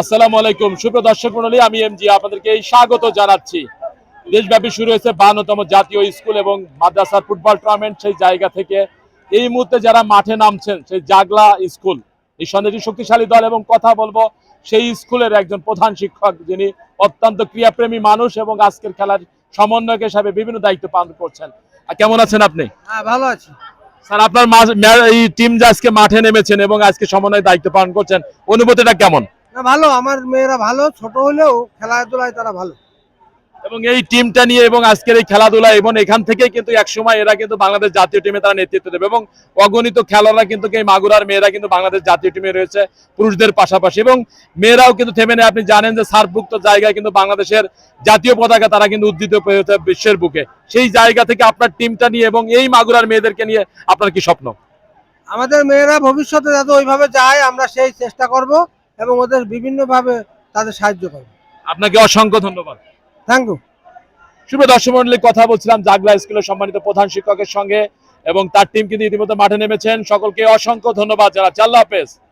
আসসালামু আলাইকুম। সুপ্রিয় দর্শক মন্ডলী আমি আপনাদেরকে স্বাগত জানাচ্ছি। দেশব্যাপী শুরু হয়েছে বান্নতম জাতীয় স্কুল এবং মাদ্রাসার ফুটবল টুর্নামেন্ট সেই জায়গা থেকে। এই মুহূর্তে যারা মাঠে নামছেন, সেই জাগলা স্কুল শক্তিশালী দল এবং কথা বলব, সেই স্কুলের একজন প্রধান শিক্ষক যিনি অত্যন্ত ক্রিয়াপ্রেমী মানুষ এবং আজকের খেলার সমন্বয়ক হিসাবে বিভিন্ন দায়িত্ব পালন করছেন। কেমন আছেন আপনি? হ্যাঁ ভালো আছি। স্যার, আপনার টিম যে আজকে মাঠে নেমেছেন এবং আজকে সমন্বয় দায়িত্ব পালন করছেন, অনুভূতিটা কেমন? ভালো, আমার মেয়েরা ভালো, ছোট হলেও খেলাধুলায় তারা ভালো। এবং এই টিমটা নিয়ে এবং আজকের এই খেলাধুলা এবং এখান থেকে কিন্তু একসময় এরা কিন্তু বাংলাদেশ জাতীয় টিমে তারা নেতৃত্ব দেবে এবং অগণিত খেলোয়াড়রা কিন্তু এই মাগুরার মেয়েরা কিন্তু বাংলাদেশ জাতীয় টিমে রয়েছে পুরুষদের পাশাপাশি এবং মেয়েরাও কিন্তু থেমে নেই। আপনি জানেন যে সার্কভুক্ত জায়গায় কিন্তু বাংলাদেশের জাতীয় পতাকা তারা কিন্তু উদ্ধৃত হয়েছে বিশ্বের বুকে। সেই জায়গা থেকে আপনার টিমটা নিয়ে এবং এই মাগুরার মেয়েদেরকে নিয়ে আপনার কি স্বপ্ন? আমাদের মেয়েরা ভবিষ্যতে যাতে ওইভাবে যায় আমরা সেই চেষ্টা করব এবং ওদের বিভিন্নভাবে তাদের সাহায্য করব। আপনাকে অসংখ্য ধন্যবাদ। শুভ দর্শক মন্ডলী, কথা বলছিলাম জাগলা স্কুলের সম্মানিত প্রধান শিক্ষকের সঙ্গে এবং তার টিম কিন্তু ইতিমধ্যে মাঠে নেমেছেন। সকলকে অসংখ্য ধন্যবাদ জানাচ্ছি। আল্লাহ হাফেজ।